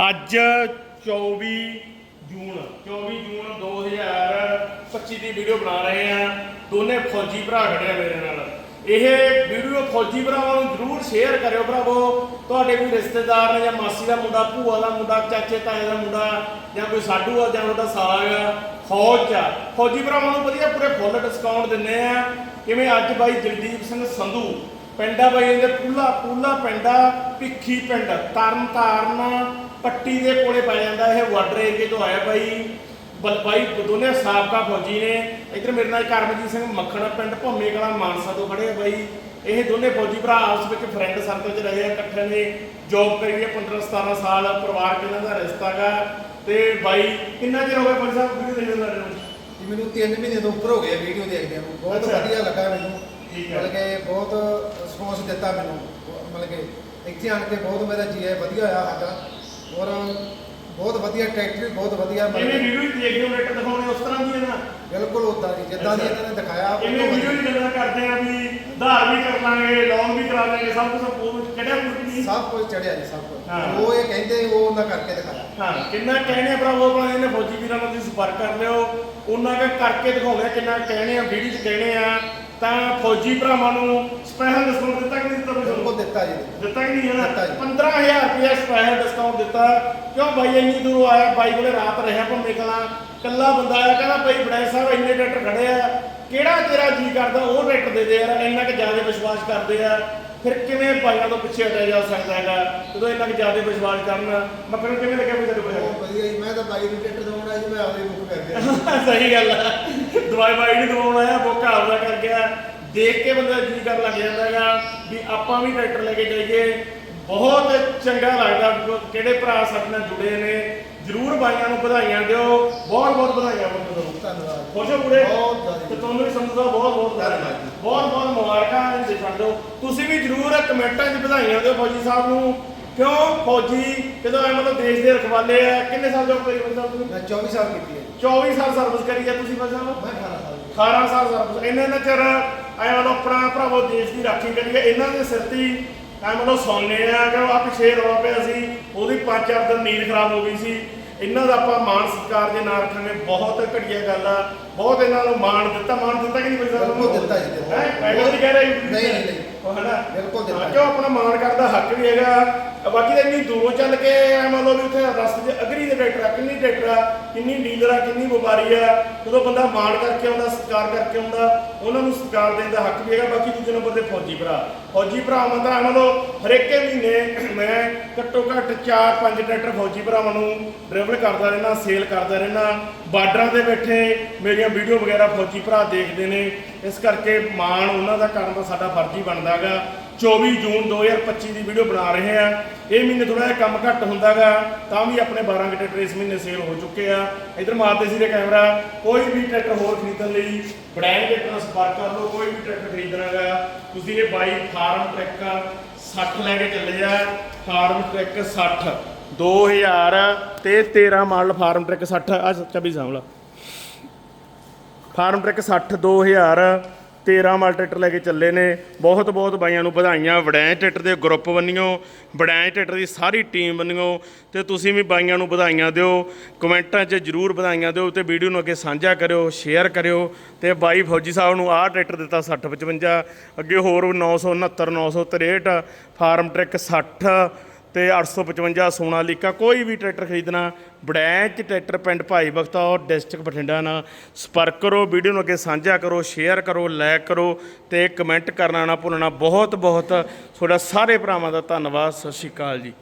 ਅੱਜ 24 ਜੂਨ 24 ਜੂਨ 2025 ਦੀ ਵੀਡੀਓ ਬਣਾ ਰਹੇ ਆ ਦੋਨੇ ਫੌਜੀ ਭਰਾ ਖੜੇ ਆ ਮੇਰੇ ਨਾਲ। ਇਹ ਵੀਡੀਓ ਫੌਜੀ ਭਰਾਵਾਂ ਨੂੰ ਜਰੂਰ ਸ਼ੇਅਰ ਕਰਿਓ ਭਰਾਵੋ। ਤੁਹਾਡੇ ਕੋਈ ਰਿਸ਼ਤੇਦਾਰ ਨੇ ਜਾਂ ਮਾਸੀ ਦਾ ਮੁੰਡਾ, ਭੂਆ ਦਾ ਮੁੰਡਾ, ਚਾਚੇ, ਤਾਏ ਦਾ ਮੁੰਡਾ ਜਾਂ ਕੋਈ ਸਾਡੂ ਆ ਜਾਂ ਉਹਦਾ ਸਾਲਾ ਆ, ਫੌਜ ਆ। ਫੌਜੀ ਭਰਾਵਾਂ ਨੂੰ ਵਧੀਆ ਪੂਰੇ ਫੁੱਲ ਡਿਸਕਾਊਂਟ ਦਿੰਨੇ ਆ। ਕਿਵੇਂ ਅੱਜ ਬਾਈ ਜਗਦੀਪ ਸਿੰਘ ਸੰਧੂ ਪਿੰਡਾ ਬਾਈ ਇਹਦੇ ਪੂਲਾ ਪੂਲਾ ਪਿੰਡਾ ਭਿੱਖੀ ਪਿੰਡ ਤਰਨ ਤਾਰਨ ਪੱਟੀ ਦੇ ਕੋਲੇ ਪੈ ਜਾਂਦਾ ਇਹ ਬਾਰਡਰ ਏਰੀਏ ਤੋਂ ਆਇਆ ਬਾਈ। ਬਲ ਬਾਈ ਦੋਨੇ ਸਾਬਕਾ ਫੌਜੀ ਨੇ। ਇੱਧਰ ਮੇਰੇ ਨਾਲ ਕਰਮਜੀਤ ਸਿੰਘ ਮੱਖਣ ਪਿੰਡ ਭੰਮੇ ਕਲਾ ਮਾਨਸਾ ਤੋਂ ਖੜੇ ਆ ਬਾਈ। ਇਹ ਦੋਨੇ ਫੌਜੀ ਭਰਾ ਆਪਸ ਵਿੱਚ ਫਰੈਂਡ ਸਰਕਲ 'ਚ ਰਹੇ ਆ ਇਕੱਠੇ ਨੇ। ਜੌਬ ਕਰੀ ਹੈ 15 17 ਸਾਲ ਪਰਿਵਾਰ ਇਹਨਾਂ ਦਾ ਰਿਸ਼ਤਾ ਗਾ ਤੇ ਬਾਈ ਕਿੰਨਾ ਚਿਰ ਹੋ ਗਿਆ ਭਾਈ ਸਾਹਿਬ ਵੀਡੀਓ ਦੇਖਦੇ ਨੂੰ ਮੈਨੂੰ 3 ਮਹੀਨੇ ਤੋਂ ਉੱਪਰ ਹੋ ਗਏ ਵੀਡੀਓ ਦੇਖਦੇ ਨੂੰ। ਬਹੁਤ। ਵਧੀਆ ਲੱਗਾ ਮੈਨੂੰ। ਠੀਕ ਹੈ। ਮਤਲਬ ਕਿ ਬਹੁਤ ਰਿਸਪੌਂਸ ਦਿੱਤਾ ਮੈਨੂੰ ਮਤਲਬ ਕਿ ਇੱਥੇ ਆਣ ਕੇ ਬਹੁਤ ਮੇਰਾ ਜੀ ਹੈ ਵਧੀਆ ਹੋਇਆ ਸਾਡਾ ਔਰ ਬਹੁਤ ਵਧੀਆ ਟਰੈਕਟਰ ਵੀ ਬਹੁਤ ਵਧੀਆ ਜਿਵੇਂ ਮਤਲਬ ਵੀਡੀਓ ਹੀ ਦੇਖਦੇ ਹੋ ਦਿਖਾਉਣੇ ਉਸ ਤਰ੍ਹਾਂ ਦੀ ਹੈ ਨਾ ਬਿਲਕੁਲ ਉਦਾਂ ਦੀ ਜਿੱਦਾਂ ਦੀ। ਇਹਨਾਂ ਨੇ ਦਿਖਾਇਆ ਉਹ ਤੋਂ ਵੀਡੀਓ ਵਧੀਆ। ਗੱਲਾਂ ਕਰਦੇ ਆ ਵੀ ਧਾਰ ਵੀ ਕਰ ਲਾਂਗੇ ਲੋਨ ਵੀ ਕਰਾ ਲਾਂਗੇ ਸਭ ਕੁਝ ਪੂਰ ਕਿਹੜਾ ਕੁਝ ਨਹੀਂ ਸਭ ਕੁਝ ਚੜਿਆ ਜੀ ਸਭ ਕੁਝ। ਉਹ ਇਹ ਕਹਿੰਦੇ ਉਹ ਉਹਨਾਂ ਕਰਕੇ ਦਿਖਾਇਆ ਹਾਂ ਕਿੰਨਾ ਕਹਿਣੇ ਭਰਾਵੋ ਆਪਣਾ ਇਹਨੇ ਫੌਜੀ ਵੀਰਾਂ ਨਾਲ ਤੁਸੀਂ ਸੰਪਰਕ ਕਰ ਲਿਓ ਉਹਨਾਂ ਕਰਕੇ ਦਿਖਾਉਂਦੇ ਆ ਕਿੰਨਾ ਕਹਿਣੇ ਆ ਵੀਡੀਓ 'ਚ ਕਹਿਣੇ ਆ ਤਾਂ ਫੌਜੀ ਭਰਾਵਾਂ ਨੂੰ ਸਪੈਸ਼ਲ ਡਿਸਕਾਊਂਟ ਦਿੱਤਾ ਕਿ ਨਹੀਂ ਦਿੱਤਾ ਤੁਹਾਨੂੰ? ਦਿੱਤਾ ਜੀ। ਦਿੱਤਾ ਕਿ ਨਹੀਂ ਹੈ ਨਾ? ਦਿੱਤਾ ਜੀ। 15000 ਰੁਪਏ ਸਪੈਸ਼ਲ ਡਿਸਕਾਊਂਟ ਦਿੱਤਾ। ਕਿਉਂ ਬਾਈ ਇੰਨੀ ਦੂਰੋਂ ਆਇਆ? ਬਾਈ ਕੋਲੇ ਰਾਤ ਰਿਹਾ ਭੰਮੇ ਕਲਾਂ। ਕੱਲਾ ਬੰਦਾ ਆਇਆ ਕਹਿੰਦਾ ਬਾਈ ਬੜਾਈ ਸਾਹਿਬ ਇੰਨੇ ਟਰੈਕਟਰ ਖੜੇ ਆ। ਕਿਹੜਾ ਤੇਰਾ ਜੀ ਕਰਦਾ? ਉਹ ਟਰੈਕਟਰ ਦੇ ਦੇ ਯਾਰ ਇੰਨਾ ਕਿ ਜ਼ਿਆਦਾ ਵਿਸ਼ਵਾਸ ਕਰਦੇ ਆ। ਫਿਰ ਕਿਵੇਂ ਬਾਈਆਂ ਤੋਂ ਪਿੱਛੇ ਹਟਿਆ ਜਾ ਸਕਦਾ ਹੈਗਾ? ਜਦੋਂ ਇੰਨਾ ਕਿ ਜ਼ਿਆਦਾ ਵਿਸ਼ਵਾਸ ਕਰਨ ਮੱਕਰ ਨੂੰ ਕਿਵੇਂ ਲੱਗਿਆ ਵੀ ਤੇਰੇ ਕੋਲ ਬਹੁਤ ਵਧੀਆ ਜੀ। ਮੈਂ ਤਾਂ ਬਾਈ ਦੀ ਟਿਕਟ ਦਵਾਉਣਾ ਜੀ ਮੈਂ ਆਪਦੇ ਬੁੱਕ ਕਰ ਗਿਆ ਸਹੀ ਗੱਲ ਆ। ਦਵਾਈ ਬਾਈ ਨਹੀਂ ਦਵਾਉਣ ਆਇਆ ਬੋਕਾ ਆਪਦਾ ਕਰ ਦੇਖ ਕੇ ਬੰਦਾ ਜੀ ਕਰ ਲੱਗ ਜਾਂਦਾ ਹੈਗਾ ਵੀ ਆਪਾਂ ਵੀ ਟਰੈਕਟਰ ਲੈ ਕੇ ਜਾਈਏ। ਬਹੁਤ ਚੰਗਾ ਲੱਗਦਾ ਕਿਹੜੇ ਭਰਾ ਸਾਡੇ ਨਾਲ ਜੁੜੇ ਨੇ। ਜਰੂਰ ਬਾਈਆਂ ਨੂੰ ਵਧਾਈਆਂ ਦਿਓ। ਬਹੁਤ ਬਹੁਤ ਵਧਾਈਆਂ ਬੰਦ ਤੁਹਾਨੂੰ ਧੰਨਵਾਦ। ਖੁਸ਼ ਹੋ ਪੂਰੇ। ਤੇ ਤੁਹਾਨੂੰ ਵੀ ਸੰਧੂ ਸਾਹਿਬ ਬਹੁਤ ਬਹੁਤ ਧੰਨਵਾਦ। ਬਹੁਤ ਬਹੁਤ ਮੁਬਾਰਕਾਂ ਦੇ ਛੱਡੋ ਤੁਸੀਂ ਵੀ ਜਰੂਰ ਕਮੈਂਟਾਂ 'ਚ ਵਧਾਈਆਂ ਦਿਓ ਫੌਜੀ ਸਾਹਿਬ ਨੂੰ। ਕਿਉਂ? ਫੌਜੀ ਜਦੋਂ ਐ ਮਤਲਬ ਦੇਸ਼ ਦੇ ਰਖਵਾਲੇ ਆ ਕਿੰਨੇ ਸਾਲ ਜੋਬ ਕਰੀ ਬੰਦੇ ਤੁਸੀਂ ਮੈਂ 24 ਸਾਲ ਕੀਤੀ ਹੈ। ਜੀ 24 ਸਾਲ ਸਰਵਿਸ ਕਰੀ ਆ ਤੁਸੀਂ ਬੰਦੇ ਸਾਹਿਬ ਮੈਂ 18 ਸਾਲ। ਦੀ 18 ਸਾਲ ਸਰਵਿਸ ਇੰਨੇ ਨਾ ਚਿਰ ਐ ਮਤਲਬ ਆਪਣਾ ਭਰਾਵੋ ਦੇਸ਼ ਦੀ ਰਾਖੀ ਕਰੀਏ। ਇਹਨਾਂ ਦੇ ਸਿਰ ਤੇ ਐ ਮਤਲਬ ਸੌਂਨੇ ਆ ਕਿ ਆ ਪਿਛੇ ਰੌਲਾ ਪਿਆ ਸੀ। ਉਹਦੀ ਪੰਜ ਚਾਰ ਦਿਨ ਨੀਂਦ ਖਰਾਬ ਹੋ ਗਈ ਸੀ। ਇਹਨਾਂ ਦਾ ਆਪਾਂ ਮਾਣ ਸਤਿਕਾਰ ਦੇ ਨਾਲ ਰੱਖਾਂਗੇ। ਬਹੁਤ ਘਟੀਆ ਗੱਲ ਆ। ਬਹੁਤ ਇਹਨਾਂ ਨੂੰ ਮਾਣ ਦਿੱਤਾ। ਮਾਣ ਦਿੱਤਾ ਕਿ ਨਹੀਂ ਕੋਈ ਸਾਹਿਬ? ਬਿਲਕੁਲ ਦਿੱਤਾ ਜੀ। ਹੈ? ਪਹਿਲਾਂ ਨਹੀਂ ਕਹਿ ਰਿਹਾ ਨਹੀਂ, ਨਹੀਂ, ਨਹੀਂ। ਉਹ ਹਨਾ ਬਿਲਕੁਲ ਦਿੱਤਾ। ਕਿਉਂ ਆਪਣਾ ਮਾਣ ਕਰਦਾ ਹੱਕ ਵੀ ਹੈਗਾ। ਬਾਕੀ ਤਾਂ ਇੰਨੀ ਦੂਰੋਂ ਚੱਲ ਕੇ ਐ ਮੰਨ ਲਓ ਵੀ ਉੱਥੇ ਰਸਤੇ 'ਚ ਅਗਰੀ ਦੇ ਟਰੈਕਟਰ ਆ ਕਿੰਨੀ ਆ, ਕਿੰਨੀ ਡੀਲਰ ਆ, ਕਿੰਨੀ ਵਪਾਰੀ ਆ, ਜਦੋਂ ਬੰਦਾ ਮਾਣ ਕਰਕੇ ਆਉਂਦਾ, ਸਤਿਕਾਰ ਕਰਕੇ ਆਉਂਦਾ, ਉਹਨਾਂ ਨੂੰ ਸਤਿਕਾਰ ਦੇਣ ਦਾ ਹੱਕ ਵੀ ਹੈਗਾ, ਬਾਕੀ ਦੂਜੇ ਨੰਬਰ ਤੇ ਫੌਜੀ ਭਰਾ। ਫੌਜੀ ਭਰਾਵਾਂ ਦਾ ਐ ਮੰਨ ਲਓ, ਹਰੇਕੇ ਮਹੀਨੇ ਮੈਂ ਘੱਟੋ ਘੱਟ 4-5 ਟਰੈਕਟਰ ਫੌਜੀ ਭਰਾਵਾਂ ਨੂੰ ਡਰਾਈਵਰ ਕਰਦਾ ਰਹਿਣਾ ਸੇਲ ਕਰਦਾ ਰਹਿਣਾ ਬਾਰਡਰਾਂ ਤੇ ਬੈਠੇ ਮੇਰੀਆਂ ਵੀਡੀਓ ਵਗੈਰਾ ਫੌਜੀ ਭਰਾ ਦੇਖਦੇ ਨੇ, ਇਸ ਕਰਕੇ ਮਾਣ ਉਹਨਾਂ ਦਾ ਕਰਨ ਦਾ ਸਾਡਾ ਫਰਜ਼ ਹੀ ਬਣਦਾ ਹੈਗਾ। 24 ਜੂਨ 2025 ਦੀ ਵੀਡੀਓ ਬਣਾ ਰਹੇ ਆ। ਇਹ ਮਹੀਨੇ ਥੋੜਾ ਜਿਹਾ ਕੰਮ ਘੱਟ ਹੁੰਦਾਗਾ, ਤਾਂ ਵੀ ਆਪਣੇ 12 ਘੰਟੇ ਟਰੇਸ ਮਹੀਨੇ ਸੇਲ ਹੋ ਚੁੱਕੇ ਆ। ਇਧਰ ਮਾਰਦੇ ਸੀ ਦੇ ਕੈਮਰਾ, ਕੋਈ ਵੀ ਟਰੈਕਟਰ ਹੋਰ ਖਰੀਦਣ ਲਈ ਬੜੈਨ ਦੇ ਨਾਲ ਸੰਪਰਕ ਕਰ ਲਓ, ਕੋਈ ਵੀ ਟਰੈਕਟਰ ਖਰੀਦਣਾਗਾ। ਤੁਸੀਂ ਇਹ ਬਾਈ ਫਾਰਮ ਟਰੈਕ 60 ਲੈ ਕੇ ਚੱਲੇ ਆ, ਫਾਰਮ ਟਰੈਕ 60 2000 ਤੇ 13 ਮਾਡਲ ਫਾਰਮ ਟਰੈਕ 60 ਆ ਚੱਬੀ ਸਾਹਮਣਾ ਫਾਰਮ ਟਰੈਕ 60 2000 13 ਮਾਲ ਟਰੈਕਟਰ ਲੈ ਕੇ ਚੱਲੇ ਨੇ। ਬਹੁਤ ਬਹੁਤ ਬਾਈਆਂ ਨੂੰ ਵਧਾਈਆਂ। ਵੜੈਂ ਟਰੈਕਟਰ ਦੇ ਗਰੁੱਪ ਬੰਨਿਓ, ਵੜੈਂ ਟਰੈਕਟਰ ਦੀ ਸਾਰੀ ਟੀਮ ਬੰਨਿਓ ਤੇ ਤੁਸੀਂ ਵੀ ਬਾਈਆਂ ਨੂੰ ਵਧਾਈਆਂ ਦਿਓ। ਕਮੈਂਟਾਂ 'ਚ ਜਰੂਰ ਵਧਾਈਆਂ ਦਿਓ ਤੇ ਵੀਡੀਓ ਨੂੰ ਅੱਗੇ ਸਾਂਝਾ ਕਰਿਓ, ਸ਼ੇਅਰ ਕਰਿਓ ਤੇ ਬਾਈ ਫੌਜੀ ਸਾਹਿਬ ਨੂੰ ਆਹ ਟਰੈਕਟਰ ਦਿੱਤਾ 60 55 ਅੱਗੇ ਹੋਰ 969 963 ਫਾਰਮ ਟਰੈਕ 60 ਤੇ 855 ਸੋਨਾਲੀਕਾ ਕੋਈ ਵੀ ਟਰੈਕਟਰ ਖਰੀਦਣਾ ਬੜੈਂਚ ਟਰੈਕਟਰ ਪਿੰਡ ਭਾਈ ਬਖਤਾ ਔਰ ਡਿਸਟ੍ਰਿਕਟ ਬਠਿੰਡਾ ਨਾਲ। ਸੰਪਰਕ ਕਰੋ, ਵੀਡੀਓ ਨੂੰ ਅੱਗੇ ਸਾਂਝਾ ਕਰੋ, ਸ਼ੇਅਰ ਕਰੋ, ਲਾਈਕ ਕਰੋ ਤੇ ਕਮੈਂਟ ਕਰਨਾ ਨਾ ਭੁੱਲਣਾ। ਬਹੁਤ ਬਹੁਤ ਤੁਹਾਡਾ ਸਾਰੇ ਭਰਾਵਾਂ ਦਾ ਧੰਨਵਾਦ। ਸਤਿ ਸ਼੍ਰੀ ਅਕਾਲ ਜੀ।